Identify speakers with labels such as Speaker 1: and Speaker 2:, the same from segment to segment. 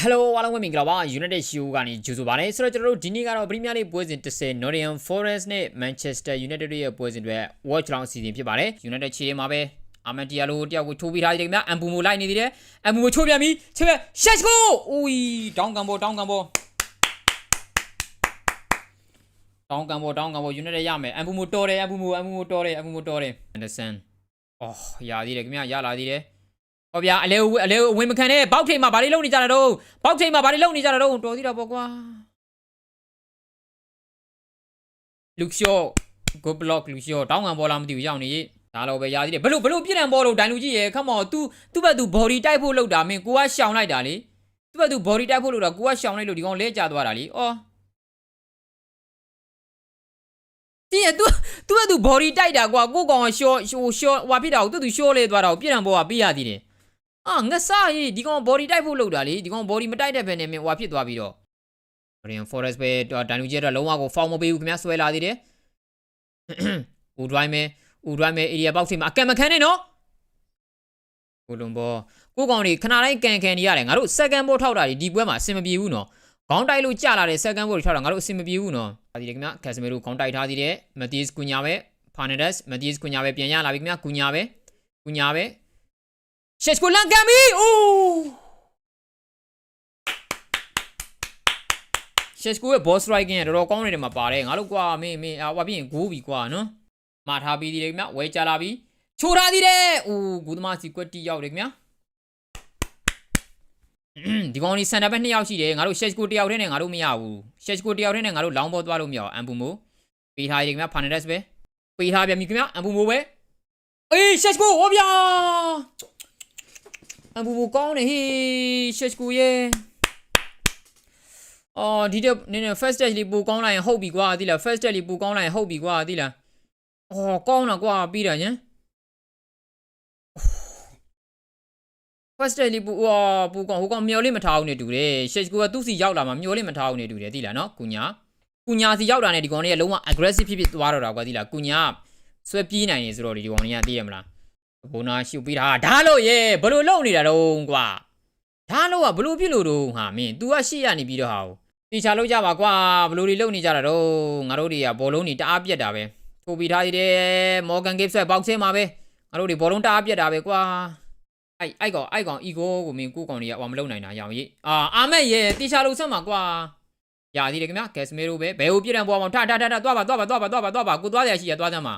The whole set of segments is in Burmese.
Speaker 1: ဟယ်လိုအားလုံးပဲမင်္ဂလာပါ United Show ကနေကြိုဆိုပါရစေဆိုတော့ကျွန်တော်တို့ဒီနေ့ကတော့ပရီးမီးယားလိပွဲစဉ်30 Nottingham Forest နဲ့ Manchester United ရဲ့ပွဲစဉ်တွေ watch round အစီအစဉ်ဖြစ်ပါတယ် United ခြေထဲမှာပဲအာမန်တီယာလိုတယောက်ကိုချိုးပြီးထားတယ်ခင်ဗျာအမ်ပူမိုလိုက်နေသေးတယ်အမ်ပူမိုချိုးပြန်ပြီချက်ပဲ Shot go ဦးီတောင်းကန်ဘောတောင်းကန်ဘောတောင်းကန်ဘောတောင်းကန်ဘော United ရမယ်အမ်ပူမိုတော်တယ်အမ်ပူမိုအမ်ပူမိုတော်တယ်အမ်ပူမိုတော်တယ် Anderson အော်ရသေးတယ်ခင်ဗျာရလာသေးတယ် ဟောဗျာအလဲအလဲဝင်မခံနဲ့ဘောက်ထိန်မှာဘာတွေလုပ်နေကြတာတော့ဘောက်ထိန်မှာဘာတွေလုပ်နေကြတာတော့တော်သေးတာပေါ့ကွာလူရှော့ good block လူရှော့တောင်းငံပေါ်လာမသိဘူးရောက်နေရေးဒါတော့ပဲရာသီးတယ်ဘလို့ဘလို့ပြစ်ဒဏ်ပေါ်လို့ဒိုင်လူကြီးရဲ့ခမော် तू သူ့ဘက်သူ body တိုက်ဖို့လောက်တာမင်းကိုကရှောင်လိုက်တာလေသူ့ဘက်သူ body တိုက်ဖို့လောက်တာကိုကရှောင်လိုက်လို့ဒီကောင်လဲကျသွားတာလေအော်ဒီကသူသူ့ဘက်သူ body တိုက်တာကွာကိုကောင်ကရှော့ဟိုရှော့ဟွာပြစ်တာကိုသူ့သူရှော့လဲသွားတာကိုပြစ်ဒဏ်ပေါ်ကပြရသေးတယ် အာငါစားရေးဒီကောင် body တိုက်ဖို့လုပ်တာလေဒီကောင် body မတိုက်တဲ့ဘက်နဲ့မင်းဟွာဖြစ်သွားပြီးတော့ Korean Forest ပဲဒန်လူကျဲတော့လုံးဝကို foul မပေးဘူးခင်ဗျာဆွဲလာသေးတယ်ဦးဒရိုင်းမဲဦးဒရိုင်းမဲ area box မှာအကံမခံနဲ့နော်ကိုလုံးဘောကိုကောင်တွေခဏတိုင်းကန်ကန်နေရတယ်ငါတို့ second ball ထောက်တာဒီပွဲမှာအဆင်မပြေဘူးနော်ခေါင်းတိုက်လို့ကြလာတဲ့ second ball ထောက်တာငါတို့အဆင်မပြေဘူးနော်ဒါဒီလေခင်ဗျာ Casemiro ခေါင်းတိုက်ထားသေးတယ် Matheus Cunha ပဲ Fernandes Matheus Cunha ပဲပြန်ရလာပြီခင်ဗျာ Cunha ပဲ Cunha ပဲ ရှက်ကိုလန်ကန်ပြီအိုးရှက်ကိုရဲ့ boss striking ကတော်တော်ကောင်းနေတယ်မှာပါတယ်ငါတို့ကွာမင်းမင်းအာဟွာပြီးရင်ဂိုးပြီကွာနော်မှာထားပြီးသေးတယ်ခင်ဗျဝဲကြလာပြီချိုးထားသေးတယ်အိုးဂူသမားစီကွက်တီရောက်တယ်ခင်ဗျဒီကောင်ကြီးစန်တာဘက်2ယောက်ရှိတယ်ငါတို့ရှက်ကိုတယောက်တည်းနဲ့ငါတို့မရဘူးရှက်ကိုတယောက်တည်းနဲ့ငါတို့လောင်းပေါ်သွားလို့မရအောင်အမ်ပူမိုပေးထားရခင်ဗျဖာနဒက်စ်ပဲပေးထားပြန်ပြီခင်ဗျအမ်ပူမိုပဲအေးရှက်ကိုဟောဗျာ အဘူဘူကောင်းနေဟေးရှက်ကူရဲ့အော်ဒီတော့နည်းနည်း first stage လေးပူကောင်းလိုက်ရင်ဟုတ်ပြီကွာသိလား first stage လေးပူကောင်းလိုက်ရင်ဟုတ်ပြီကွာသိလားအော်ကောင်းတာကွာပြီးတာညံ first stage လေးပူဟောပူကောင်းဟိုကောင်မျောလေးမထားအောင်နေတူတယ်ရှက်ကူကသူ့စီရောက်လာမှမျောလေးမထားအောင်နေတူတယ်သိလားနော်ကုညာကုညာစီရောက်တာနဲ့ဒီကောင်လေးကလုံးဝ aggressive ဖြစ်ဖြစ်သွားတော့တာကွာသိလားကုညာဆွဲပြေးနိုင်နေဆိုတော့ဒီကောင်လေးကသိရမလား ဘုံနာရှုပ်ပြီးတာဓာလို့ရေဘလို့လုံနေတာတော့ကွာဓာလို့ကဘလို့ဖြစ်လို့တော့ဟာမင်း तू ကရှေ့ရနေပြီးတော့ဟာတီချာလို့ကြပါကွာဘလို့တွေလုံနေကြတာတော့ငါတို့တွေကဘောလုံးတွေတအားပြက်တာပဲထိုးပြီးထားသေးတယ်မော်ဂန်ဂိတ်ဆွဲပေါက်ဆဲမှာပဲငါတို့တွေဘောလုံးတအားပြက်တာပဲကွာအဲ့အဲ့ကောင်အဲ့ကောင်အီဂိုကိုမင်းကိုကောင်တွေကဟောမလုံနိုင်တာရောင်ကြီးအာအာမက်ရေတီချာလို့ဆက်မှာကွာရသေးတယ်ခင်ဗျာဂက်စမေရိုပဲဘယ်ဟိုပြည့်တံပေါ်အောင်ထထထထသွားပါသွားပါသွားပါသွားပါသွားပါကိုသွားရရှိရသွားစမ်းပါ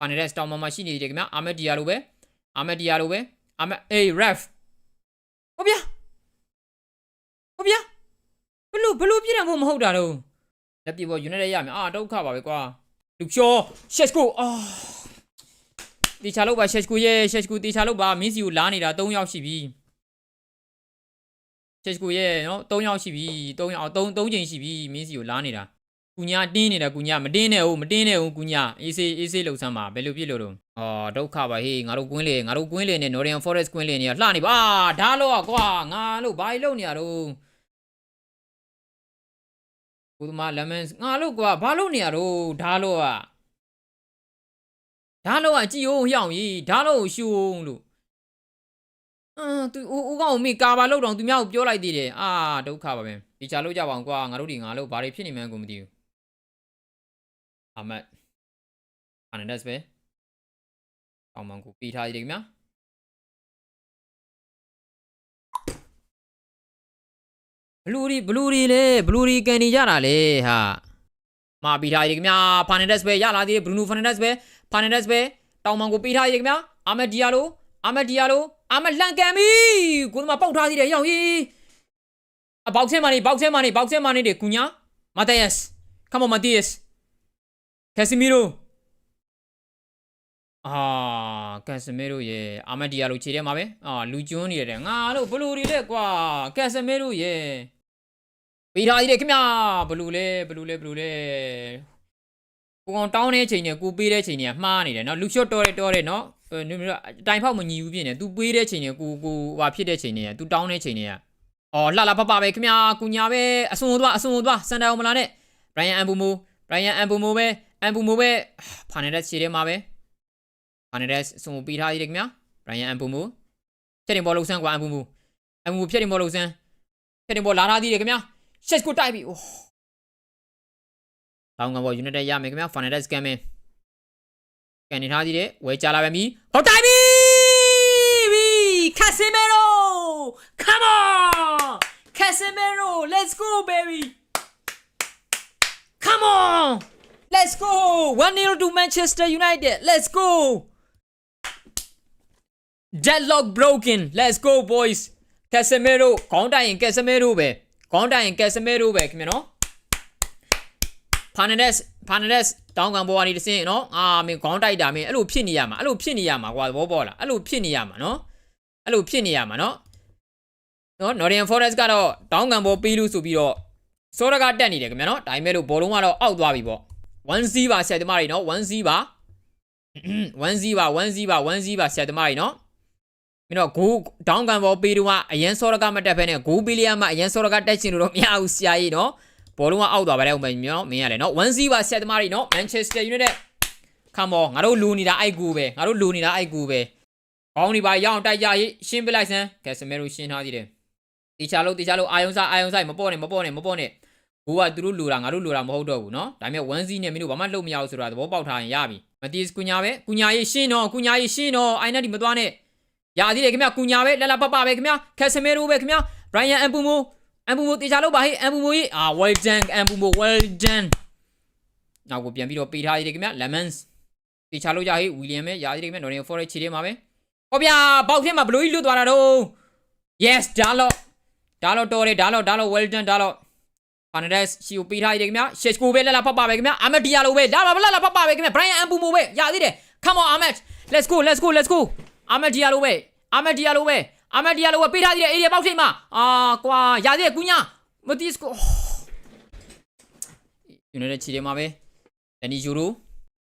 Speaker 1: ပါနေတဲ့စတောင်မမရှိနေတယ်ခင်ဗျာအာမက်ဒီယာလိုပဲ အာမက်ဒီယာလိုပဲအာမက်အေး ref ဟုတ်ဗျာဟုတ်ဗျာဘလို့ဘလို့ပြည့်တယ်ဖို့မဟုတ်တာတော့လက်ပြပေါ် unit ရမယ်အာဒုက္ခပါပဲကွာလူချောရှက်ကိုအာတီချာလို့ပါရှက်ကိုရဲ့ရှက်ကိုတီချာလို့ပါမင်းစီကိုလာနေတာ3ယောက်ရှိပြီရှက်ကိုရဲ့နော်3ယောက်ရှိပြီ3ယောက်3 3ချိန်ရှိပြီမင်းစီကိုလာနေတာ ကူညာတင်းနေတာကူညာမတင်းနဲ့ဟုတ်မတင်းနဲ့ဟုတ်ကူညာအေးစေးအေးစေးလှုပ်ဆမ်းပါဘယ်လိုဖြစ်လို့တော့အော်ဒုက္ခပါဟေးငါတို့ကွင်းလေငါတို့ကွင်းလေနဲ့ Northern Forest ကွင်းလေနေလှနေပါဓားလို့ကွာငါလို့ဘာလို့နေရတော့ကိုသမား lemon ငါလို့ကွာဘာလို့နေရတော့ဓားလို့ကဓားလို့ကကြည်အောင်ဟျောင်းကြီးဓားလို့ရှူအောင်လို့အမ်သူဦးကောင်မိကာပါလို့တော့သူများကိုပြောလိုက်သေးတယ်အာဒုက္ခပါပဲဒီချာလို့ကြပါအောင်ကွာငါတို့ဒီငါလို့ဘာတွေဖြစ်နေမှန်းကိုမသိဘူး အာမတ်အာနဒက်ပဲအောင်မန်ကိုပြီးထားရည်ခင်ဗျာဘလူရီဘလူရီလေဘလူရီကန်နေကြတာလေဟာမာပြီးထားရည်ခင်ဗျာဖာနဒက်ပဲရလာသေးတယ်ဘရူနိုဖာနဒက်ပဲဖာနဒက်ပဲတောင်မန်ကိုပြီးထားရည်ခင်ဗျာအာမက်ဒီယာလိုအာမက်ဒီယာလိုအာမက်လှန်ကန်ပြီကိုသမားပေါက်ထားသေးတယ်ရောက်ရေးအဘောက်ဆဲမနေဘောက်ဆဲမနေဘောက်ဆဲမနေတယ်ကုညာမာတီယက်စ် come on ကက်ဆီမီရိုအာကက်ဆမီရိုရဲ့အာမဒီယာလိုခြေထဲမှာပဲအာလူကျွန်းနေတယ်ငါတို့ဘလူတွေလက်ကွာကက်ဆမီရိုရဲ့ပေးထားကြီးတယ်ခင်ဗျာဘလူလဲဘလူလဲဘလူလဲကိုကောင်တောင်းတဲ့ချိန်နဲ့ကိုပေးတဲ့ချိန်နဲ့မှားနေတယ်နော်လူလျှော့တော်တယ်တော်တယ်နော်နင်တို့အတိုင်ဖောက်မညီဘူးပြင်းတယ် तू ပေးတဲ့ချိန်နဲ့ကိုကိုဟာဖြစ်တဲ့ချိန်နဲ့ तू တောင်းတဲ့ချိန်နဲ့အော်လှလာပပပဲခင်ဗျာကုညာပဲအစွန်သွားအစွန်သွားစန်တာအောင်မလာနဲ့ဘရိုင်ယန်အန်ဘူမိုဘရိုင်ယန်အန်ဘူမိုပဲ အမ်ဘူမိုပဲဖာနေတဲ့ခြေထဲမှာပဲဖာနေတဲ့စုံပြီးထားရည်ခင်ဗျာဘရိုင်ယန်အမ်ပူမူဖြတ်တင်ဘောလုံးဆန်းကွာအမ်ပူမူအမ်ပူမူဖြတ်တင်ဘောလုံးဆန်းဖြဖြစ်တင်ပေါ်လာထားသေးတယ်ခင်ဗျာရှက်ကိုတိုက်ပြီအိုးတောင်းကဘောယူနိုက်တက်ရမယ်ခင်ဗျာဖာနယ်ဒက်စကန်မယ်ကန်နေထားသေးတယ်ဝဲကြလာပဲမီဟောတိုက်ပြီကာဆီမီရို come on Casemiro let's go baby come on let's go 1-0 to Manchester United let's go deadlock broken let's go boys Casemiro ခေါင်းတိုင်ရင် Casemiro ပဲခေါင်းတိုင်ရင် Casemiro ပဲခင်ဗျာနော် Fernandes Fernandes တောင်းကံပေါ်ကနေတစင်းနော်အာမင်းခေါင်းတိုက်တာမင်းအဲ့လိုဖြစ်နေရမှာအဲ့လိုဖြစ်နေရမှာကွာသဘောပေါက်လားအဲ့လိုဖြစ်နေရမှာနော်အဲ့လိုဖြစ်နေရမှာနော်နော် Nottingham Forest ကတော့တောင်းကံပေါ်ပြီးလို့ဆိုပြီးတော့စောရကတက်နေတယ်ခင်ဗျာနော်ဒါပေမဲ့လို့ဘောလုံးကတော့အောက်သွားပြီပေါ့ 1-0ပါဆယ်သမားတွေနော်1-0ပါ1-0ပါ1-0ပါ1-0ပါဆယ်သမားတွေနော်မင်းတော့ဂိုးတောင်းကံပေါ်ပေးတော့အရန်စောရကမတက်ဖဲနဲ့ဂိုးပေးလျာမှအရန်စောရကတက်ချင်လို့တော့မရဘူးဆရာကြီးနော်ဘောလုံးကအောက်သွားပါလေဦးမင်းနော်မင်းရလေနော်1-0ပါဆက်သမားတွေနော် Manchester United come on ငါတို့လူနေတာအိုက်ကူပဲငါတို့လူနေတာအိုက်ကူပဲကောင်းနေပါရအောင်တိုက်ကြရေးရှင်းပလိုက်စမ်းကက်စမဲရိုရှင်းထားသေးတယ်တေချာလို့တေချာလို့အာယုံစားအာယုံစားမပေါ့နဲ့မပေါ့နဲ့မပေါ့နဲ့ ဘူကသူတို့လူတာငါတို့လူတာမဟုတ်တော့ဘူးနော်ဒါပေမဲ့1-0နဲ့မင်းတို့ဘာမှလုပ်မရဘူးဆိုတာသဘောပေါက်ထားရင်ရပြီမတီးစကူညာပဲကူညာရေးရှင်းတော့ကူညာရေးရှင်းတော့အိုင်နက်ဒီမသွားနဲ့ရသေးတယ်ခင်ဗျကူညာပဲလက်လာပပပဲခင်ဗျကက်စမဲရိုပဲခင်ဗျ Brian Ampumo အမ်ပူမိုတေချာလို့ပါဟေးအမ်ပူမိုကြီးအာ well done အမ်ပူမို well done နောက်ကိုပြန်ပြီးတော့ပေးထားရည်ခင်ဗျ lemons တေချာလို့ရဟေးဝီလီယံပဲရာသေးတယ်ခင်ဗျ Nottingham Forest ခြေထဲမှာပဲဟောဗျာပေါက်ထဲမှာဘလို့ကြီးလွတ်သွားတာတော့ yes ဒါတော့ဒါတော့တော်တယ်ဒါတော့ဒါတော့ well done ဒါတော့ Fernandes ရှီကိုပေးထားရည်ခင်ဗျ Sheshko ပဲလက်လာဖတ်ပါပဲခင်ဗျ Ahmed Diallo ပဲလာပါလက်လာဖတ်ပါပဲခင်ဗျ Brian Ampumo ပဲရာသေးတယ် come on Ahmed let's go let's go let's go Ahmed Diallo ပဲ Ahmed Diallo ပဲအာမဒီယာလိုကပေးထားသေးတယ်အေရီယာပေါက်ထိတ်မှာအာကွာရသေးတယ်ကူညာမတီးစကိုယူနိုက်တက်ခြေထဲမှာပဲဒန်နီယူရို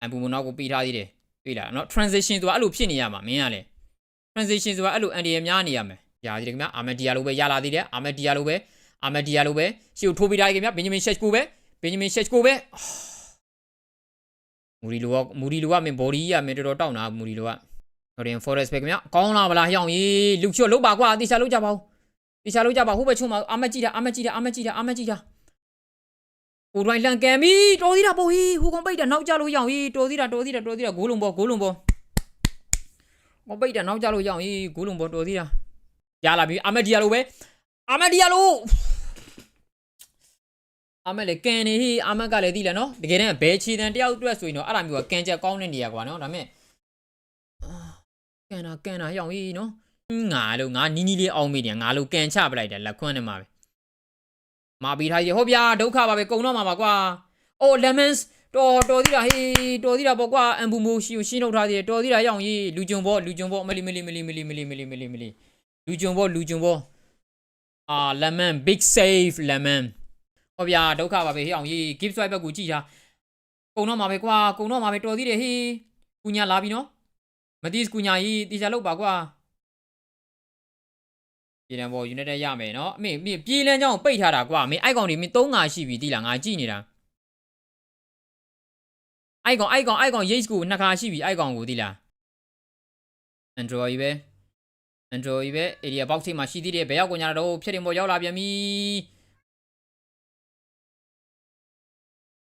Speaker 1: အမ်ပူမနောက်ကိုပေးထားသေးတယ်တွေ့လားနော် transition ဆိုတာအဲ့လိုဖြစ်နေရမှာမင်းကလေ transition ဆိုတာအဲ့လိုအန်ဒီရများနေရမယ်ရသေးတယ်ခင်ဗျအာမဒီယာလိုပဲရလာသေးတယ်အာမဒီယာလိုပဲ အာမဒီယာလိုပဲရှေ့ကိုထိုးပေးထားတယ်ခင်ဗျဘင်ဂျမင်ရှက်ကိုပဲဘင်ဂျမင်ရှက်ကိုပဲမူရီလိုကမူရီလိုကမင်းဘော်ဒီကြီးကမင်းတော်တော်တောက်နာမူရီလိုက Nottingham Forest ပဲခင်ဗျကောင်းလာဗလားဟျောင်းကြီးလူချွတ်လို့ပါကွာတေချာလို့ကြပါဦးတေချာလို့ကြပါဟိုဘက်ချုံမှာအာမကြည့်တာအာမကြည့်တာအာမကြည့်တာအာမကြည့်တာဟိုတိုင်းလန်ကန်ပြီတော်သေးတာပို့ဟီဟိုကောင်ပိတ်တာနောက်ကြလို့ဟျောင်းကြီးတော်သေးတာတော်သေးတာတော်သေးတာဂိုးလုံးပေါ်ဂိုးလုံးပေါ်ဟိုပိတ်တာနောက်ကြလို့ဟျောင်းကြီးဂိုးလုံးပေါ်တော်သေးတာရလာပြီအာမဒီယာလိုပဲအာမဒီယာလို အာမလေကန်နေဟီအာမကလည်းသိလားနော်တကယ်တမ်းဘဲချီတန်တယောက်အတွက်ဆိုရင်တော့အဲ့ဒါမျိုးကကန်ချက်ကောင်းတဲ့နေရာကွာနော်ဒါပေမဲ့ကန်တာကန်တာရောင်ကြီးနော်ငါလို့ငါနီးနီးလေးအောင်မိတယ်ငါလို့ကန်ချပလိုက်တယ်လက်ခွန်းနဲ့မှာပဲမာပြီးထားရဟုတ်ဗျာဒုက္ခပါပဲကုံတော့မှာပါကွာအိုး lemons တော်တော်သေးတာဟေးတော်သေးတာပေါ့ကွာအမ်ဘူမိုရှီကိုရှင်းထုတ်ထားသေးတယ်တော်သေးတာရောင်ကြီးလူကြုံပေါ့လူကြုံပေါ့မလီမလီမလီမလီမလီမလီမလီမလီလူကြုံပေါ့လူကြုံပေါ့အာ lemon big save lemon ဟုတ်ဗျာဒုက္ခပါပဲဟေးအောင်ကြီး gift swipe ဘက်ကိုကြည့်ထားကုံတော့မှာပဲကွာကုံတော့မှာပဲတော်သေးတယ်ဟေးကူညာလာပြီနော်မတိစကူညာကြီးတေချာလောက်ပါကွာပြည်လန်ဘော United ရမယ်နော်အမေမင်းပြည်လန်ကြောင့်ပိတ်ထားတာကွာမင်းအိုက်ကောင်တွေမင်း၃ငါရှိပြီတိလားငါကြည့်နေတာအိုက်ကောင်အိုက်ကောင်အိုက်ကောင် Yates ကိုနှစ်ခါရှိပြီအိုက်ကောင်ကိုတိလား Android ပဲ Android ပဲ area box ထိပ်မှာရှိသေးတယ်ဘယ်ရောက်ကွန်ညာတော့ဖြစ်တင်ပေါ်ရောက်လာပြန်ပြီ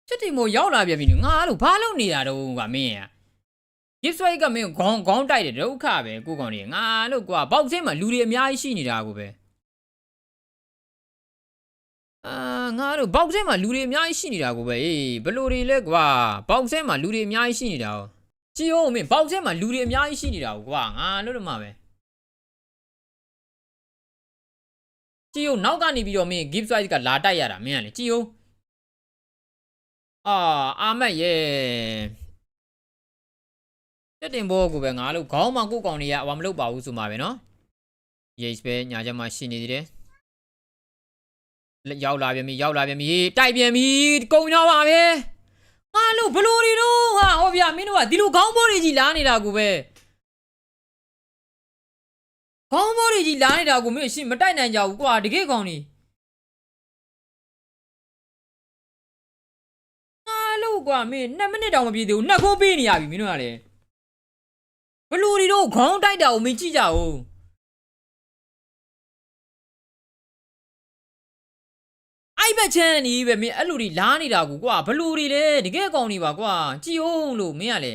Speaker 1: ဖြစ်တင်ပေါ်ရောက်လာပြန်ပြီငါအဲ့လိုဘာလုပ်နေတာတော့ကွာမင်းอ่ะ gift swipe ကမင်းခေါင်းခေါင်းတိုက်တယ်ဒုက္ခပဲကိုကောင်တွေငါလို့ကွာဘောက်ဆင်းမှာလူတွေအများကြီးရှိနေတာကိုပဲအာငါတို့ဘောက်ဆင်းမှာလူတွေအများကြီးရှိနေတာကိုပဲအေးဘလို့တွေလဲကွာဘောက်ဆင်းမှာလူတွေအများကြီးရှိနေတာ哦ကြည့်အောင်မင်းဘောက်ဆင်းမှာလူတွေအများကြီးရှိနေတာကိုကွာငါလို့တော့မှာပဲကြည့်အောင်နောက်ကနေပြီးတော့မင်း gift swipe ကလာတိုက်ရတာမင်းကလေကြည့်အောင် အာအာမက်ရဲ့တက်တင်ဘောကိုပဲငါလို့ခေါင်းမှကိုကောင်နေရအဝမလုပ်ပါဘူးဆိုမှာပဲနော်ရေးပဲညာချက်မှရှိနေသေးတယ်ရောက်လာပြန်ပြီရောက်လာပြန်ပြီတိုက်ပြန်ပြီကုန်တော့ပါပဲငါလို့ဘလို့တွေတော့ဟာဟောဗျာမင်းတို့ကဒီလိုခေါင်းဘောတွေကြီးလာနေတာကိုပဲခေါင်းဘောတွေကြီးလာနေတာကိုမင်းရှင်းမတိုက်နိုင်ကြဘူးကွာတကယ်ကောင်နေ ကွာမင်း2မိနစ်တောင်မပြည့်သေးဘူးနှစ်ခိုးပေးနေရပြီမင်းတို့ကလည်းဘလူတွေတော့ခေါင်းတိုက်တာကိုမင်းကြည့်ကြအောင်အဲ့ဘက်ချမ်းနေပဲမင်းအဲ့လူတွေလားနေတာကူကွာဘလူတွေလဲတကယ်ကောင်းနေပါကွာကြည်အောင်လို့မင်းကလေ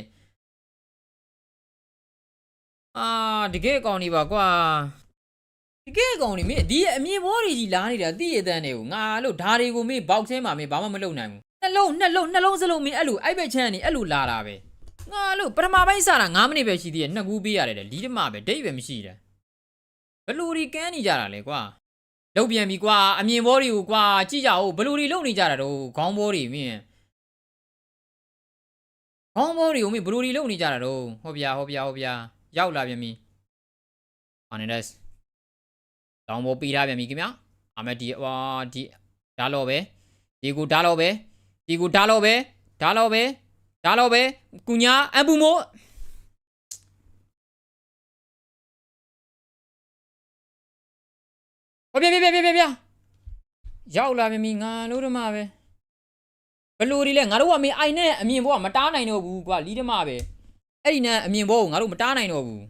Speaker 1: အာတကယ်ကောင်းနေပါကွာတကယ်ကောင်းနေမင်းဒီအမြင်ဘောတွေကြီးလားနေတာသိရတဲ့နဲ့ကိုငါလို့ဓာတွေကိုမင်းဘောက်ထဲမှာမင်းဘာမှမလုပ်နိုင်ဘူး နှလုံးနှလုံးနှလုံးစလုံးမင်းအဲ့လိုအဲ့ဘက်ချမ်းနေအဲ့လိုလာတာပဲငါလို့ပထမပိုင်းစတာ9မိနစ်ပဲရှိသေးတယ်နှစ်ကူးပေးရတယ်လေလီးတမပဲဒိတ်ပဲမရှိတယ်ဘလူတွေကန်းနေကြတာလေကွာလုတ်ပြန်ပြီကွာအမြင်ဘောတွေကိုကွာကြည့်ကြအောင်ဘယ်လူတွေလုတ်နေကြတာတော့ခေါင်းဘောတွေမင်းခေါင်းဘောတွေကိုမင်းဘယ်လူတွေလုတ်နေကြတာတော့ဟောဗျာဟောဗျာဟောဗျာရောက်လာပြန်ပြီအာနေဒက်တောင်းဘောပေးထားပြန်ပြီခင်ဗျာအမဒီဝါဒီဓာလောပဲဒီကူဓာလောပဲ ဒီကူဓာလောပဲဓာလောပဲဓာလောပဲကုညာအပူမို့ဟောပြပြပြပြပြပြရောက်လာပြန်ပြီငါလို့ဓမ္မပဲဘလူတွေလဲငါတို့ကမင်းအိုင်နဲ့အမြင်ဘောကမတားနိုင်တော့ဘူးကွာလီဓမ္မပဲအဲ့ဒီနဲ့အမြင်ဘောကိုငါတို့မတားနိုင်တော့ဘူး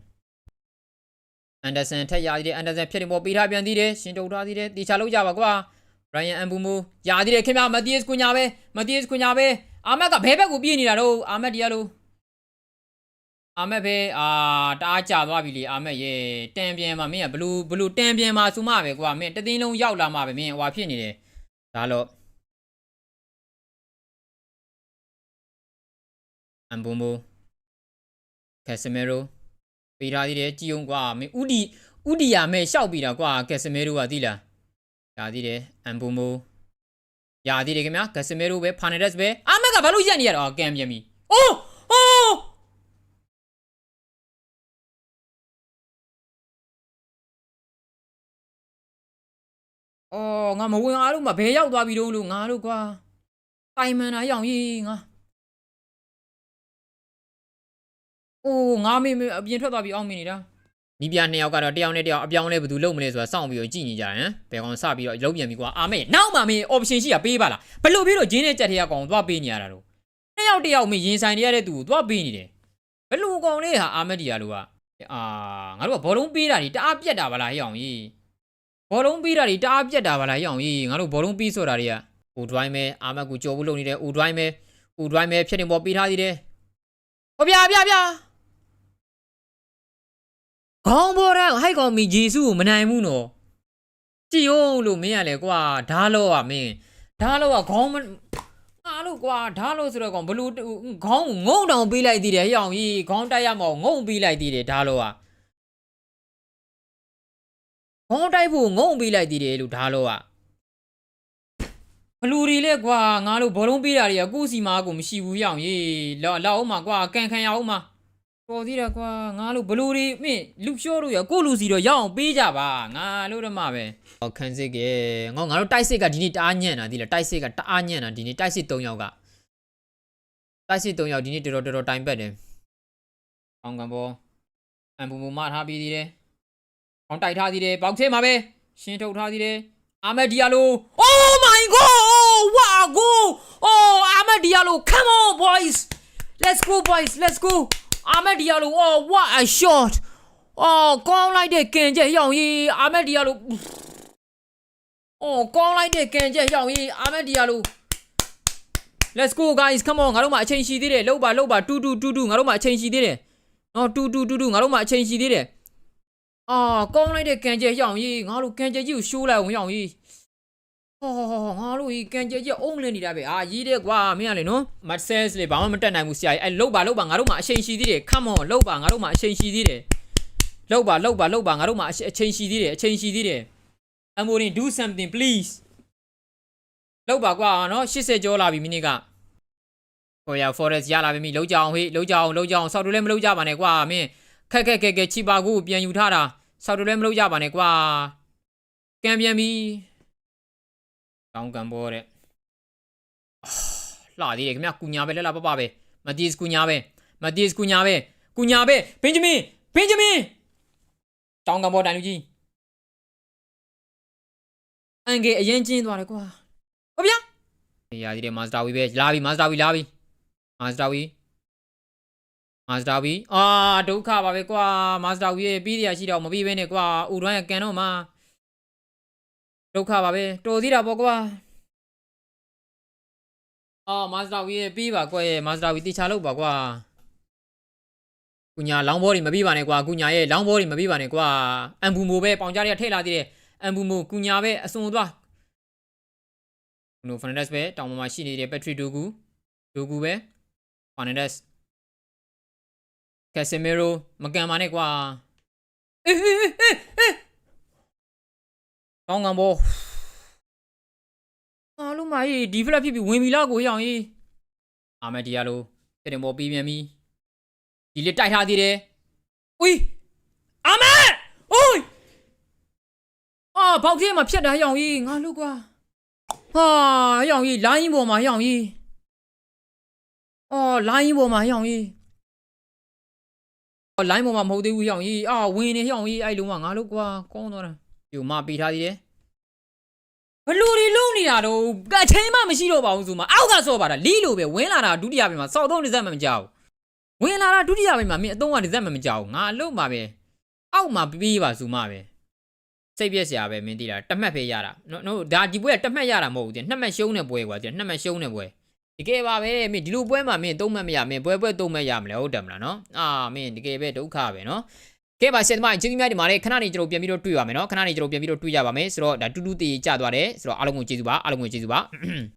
Speaker 1: အန်ဒါဆန်ထက်ရသေးတယ်အန်ဒါဆန်ဖြစ်နေပေါ်ပေးထားပြန်သေးတယ်ရှင်တုံထားသေးတယ်တေချာလောက်ကြပါကွာဘ ရိုင်ယန်အမ်ဘူမိုရသေးတယ်ခင်ဗျမတ်တီးစ်ကွညာပဲမတ်တီးစ်ကွညာပဲအာမက်ကဘဲဘက်ကိုပြေးနေတာတော့အာမက်ဒီယာလိုအာမက်ပဲအာတအားကြသွားပြီလေအာမက်ရဲ့တန်ပြန်မှာမင်းကဘလူဘလူတန်ပြန်မှာဆိုမှပဲကွာမင်းတသိန်းလုံးရောက်လာမှပဲမင်းဟွာဖြစ်နေတယ်ဒါတော့အမ်ဘူမိုကက်စမီရိုပေးထားသေးတယ်ကြည်အောင်ကွာမင်းဥဒီဥဒီယာမဲ့ရှောက်ပြီးတာကွာကက်စမီရိုကသိလား ရသေးတယ်အမ်ဘူမိုရသေးတယ်ခင်ဗျာကက်စမီရိုပဲဖာနေဒက်စ်ပဲအာမက်ကဘာလို့ရက်နေရတော့ကံပြန်ပြီအိုးအိုး။အော်ငါမဝင်အားလို့မဘဲရောက်သွားပြီတော့လို့ငါလို့ကွာ။တိုင်မန်တာရောင်ကြီးငါ။အိုးငါမေမေအပြင်ထွက်သွားပြီအောင်မင်းနေတာ။ နီးပြနှစ်ယောက်ကတော့တယောက်နဲ့တယောက်အပြောင်းလဲဘယ်သူလုပ်မလဲဆိုတာစောင့်ပြီးတော့ကြည့်နေကြတယ်ဟမ်။ဘယ်ကောင်စပြီးတော့လုံးပြန်ပြီကွာ။အာမေနောက်မှမေ option ရှိတာပေးပါလား။ဘလို့ပြီးတော့ဂျင်းနဲ့ကြက်ထဲကကောင်သွားပေးနေရတာတော့။နှစ်ယောက်တယောက်မေရင်ဆိုင်နေရတဲ့သူကိုသွားပေးနေတယ်။ဘလို့ကောင်လေးဟာအာမက်ဒီယာလိုကအာငါတို့ကဘောလုံးပေးတာဒီတအားပြက်တာပါလားဟဲ့အောင်ကြီး။ဘောလုံးပြီးတာတွေတအားပြက်တာပါလားရအောင်ကြီးငါတို့ဘောလုံးပြီးဆိုတာတွေကဦးဒိုင်းမဲအာမက်ကူကြော်ဘူးလုပ်နေတယ်ဦးဒိုင်းမဲဦးဒိုင်းမဲဖြစ်နေပေါ်ပြီးထားသေးတယ်ဟောဗျာဗျာဗျာ ခေါင်းပေါ်တဲ့ဟိုက်ကောင်မီဂျေစုကိုမနိုင်ဘူးနော်ကြည်အောင်လို့မင်းရလေကွာဓာလောอ่ะမင်းဓာလောอ่ะခေါင်းမအားလို့ကွာဓာလို့ဆိုတော့ကောင်ဘလူးခေါင်းကိုငုံတောင်ပေးလိုက်သေးတယ်ဟဲ့အောင်ကြီးခေါင်းတိုက်ရမအောင်ငုံပေးလိုက်သေးတယ်ဓာလောอ่ะ ခေါင်းတိုက်ဖို့ငုံပေးလိုက်သေးတယ်လို့ဒါတော့อ่ะဘလူတွေလဲကွာငါတို့ဘောလုံးပေးတာတွေကကိုယ့်စီမာကိုမရှိဘူးရအောင်ရေးလောက်လောက်အောင်မှာကွာကန်ခံရအောင်မှာ တော်သေးတယ်ကွာငါတို့ဘလူတွေမင်းလူလျှောတို့ရကိုယ့်လူစီတော့ရအောင်ပေးကြပါငါလို့တော့မှပဲဟောခန်းစစ်ကငေါငါတို့တိုက်စစ်ကဒီနေ့တအားညံ့တာဒီလားတိုက်စစ်ကတအားညံ့တာဒီနေ့တိုက်စစ်၃ယောက်ကတိုက်စစ်၃ယောက်ဒီနေ့တော်တော်တော်တော်တိုင်ပတ်တယ်အောင်ကံဘောအမ်ဘူမူမထားပြီးသေးတယ်အောင်တိုက်ထားသေးတယ်ဘောက်ထဲမှာပဲရှင်းထုတ်ထားသေးတယ်အာမက်ဒီယာလို Oh my god oh wow go oh အာမက်ဒီယာလို come on boys let's go boys let's go အာမက်ဒီယာလို oh what a shot oh ကောင်းလိုက်တဲ့ကင်ချက်ရောင်ကြီးအာမက်ဒီယာလို oh ကောင်းလိုက်တဲ့ကင်ချက်ရောင်ကြီးအာမက်ဒီယာလို Let's go guys come on ငါတို့မှအချိန်ရှိသေးတယ်လှုပ်ပါလှုပ်ပါတူတူတူတူငါတို့မှအချိန်ရှိသေးတယ်နော်တူတူတူတူငါတို့မှအချိန်ရှိသေးတယ်အာကောင်းလိုက်တဲ့ကန်ကျဲရောင်ကြီးငါတို့ကန်ကျဲကြီးကိုရှိုးလိုက်အောင်ရောင်ကြီး ဟောငါတို့ကြီးကန်ကျဲကြီးအုံးလင်းနေတာပဲအာရေးတယ်ကွာမင်းကလေနော်မတ်ဆဲစ်လေဘာမှမတက်နိုင်ဘူးဆရာကြီးအဲလှုပ်ပါလှုပ်ပါငါတို့မှအချိန်ရှိသေးတယ် come on လှုပ်ပါငါတို့မှအချိန်ရှိသေးတယ်လှုပ်ပါလှုပ်ပါလှုပ်ပါငါတို့မှအချိန်ရှိသေးတယ်အချိန်ရှိသေးတယ်အမိုရင် do something please လှုပ်ပါကွာနော်80ကျော်လာပြီမိနစ်ကဟိုရ forest ရလာပြီမိလှုပ်ကြအောင်ဟေးလှုပ်ကြအောင်လှုပ်ကြအောင်ဆောက်တူလည်းမလှုပ်ကြပါနဲ့ကွာမင်းခက်ခက်ခက်ခက်ချီပါကူပြန်ယူထားတာဆောက်တူလည်းမလုပ်ကြပါနဲ့ကွာကံပြန်ပြီ ကောင်းကံပေါ်တဲ့အာလှသေးတယ်ခင်ဗျကုညာပဲလက်လာပပပဲမတီးစ်ကုညာပဲမတီးစ်ကုညာပဲကုညာပဲဘင်ဂျမင်ဘင်ဂျမင်တောင်းကံပေါ်တိုင်လူကြီးအန်ကေအရင်ကျင်းသွားတယ်ကွာဟုတ်ဗျာရသေးတယ်မာစတာဝီပဲလာပြီမာစတာဝီလာပြီမာစတာဝီမာစတာဝီအာဒုက္ခပါပဲကွာမာစတာဝီရဲ့ပြီးတရားရှိတော့မပြီးဘဲနဲ့ကွာဥဒွမ်းရကန်တော့မှာ ဒုက္ခပါပဲတော်သေးတာပေါ့ကွာအော်မာစတာဝီရဲ့ပြီးပါကွယ်မာစတာဝီတေချာလို့ပါကွာကုညာလောင်းဘောတွေမပြီးပါနဲ့ကွာကုညာရဲ့လောင်းဘောတွေမပြီးပါနဲ့ကွာအမ်ဘူမိုပဲပေါင်ကြားတွေကထည့်လာသေးတယ်အမ်ဘူမိုကုညာပဲအစွန်သွားနိုဖန်နက်စ်ပဲတောင်ပေါ်မှာရှိနေတယ်ပက်ထရီဒိုဂူဒိုဂူပဲဖန်နက်စ်ကက်ဆီမီရိုမကန်ပါနဲ့ကွာအေးအေးအေးအေး ကောင်းကံဘောအားလုံးမကြီးဒီဖလက်ဖြစ်ပြီးဝင်ပြီလားကိုရအောင်ကြီးအာမက်ဒီယာလိုတဲ့တင်ပေါ်ပြီးပြန်ပြီဒီလေးတိုက်ထားသေးတယ်ဦးအာမက်ဦးအာဘောက်ထဲမှာဖြတ်တာရအောင်ကြီးငါလို့ကွာဟာရအောင်ကြီးလိုင်းပေါ်မှာရအောင်ကြီးအော်လိုင်းပေါ်မှာရအောင်ကြီးအော်လိုင်းပေါ်မှာမဟုတ်သေးဘူးရအောင်ကြီးအာဝင်နေရအောင်ကြီးအဲ့လုံးကငါလို့ကွာကောင်းတော့တာဒီမှာပြီးထားသေးတယ် ဘလူတွေလုံနေတာတော့ကချင်းမှမရှိတော့ပါဘူးဆိုမှအောက်ကဆော့ပါတာလီလိုပဲဝင်လာတာဒုတိယပိုင်းမှာစောက်သုံးနေစက်မှမကြောက်ဝင်လာတာဒုတိယပိုင်းမှာမင်းအသုံးကနေစက်မှမကြောက်ငါအလုံးပါပဲအောက်မှာပြီးပါစုမှပဲစိတ်ပြက်စရာပဲမင်းသိလားတမှတ်ပဲရတာနော်နော်ဒါဒီပွဲကတမှတ်ရတာမဟုတ်ဘူးတင်နှစ်မှတ်ရှုံးတဲ့ပွဲကွာတင်နှစ်မှတ်ရှုံးတဲ့ပွဲတကယ်ပါပဲမင်းဒီလိုပွဲမှာမင်းသုံးမှတ်မရမင်းပွဲပွဲသုံးမှတ်ရမလဲဟုတ်တယ်မလားနော်အာမင်းတကယ်ပဲဒုက္ခပဲနော် ကဲပါဆက်သမားကျေးဇူးများတင်ပါတယ်ခဏနေကျွန်တော်ပြန်ပြီးတော့တွေ့ရမယ်နော်ခဏနေကျွန်တော်ပြန်ပြီးတော့တွေ့ကြပါမယ်ဆိုတော့ဒါတူတူတည်ကြသွားတယ်ဆိုတော့အားလုံးကိုကျေးဇူးပါအားလုံးကိုကျေးဇူးပါ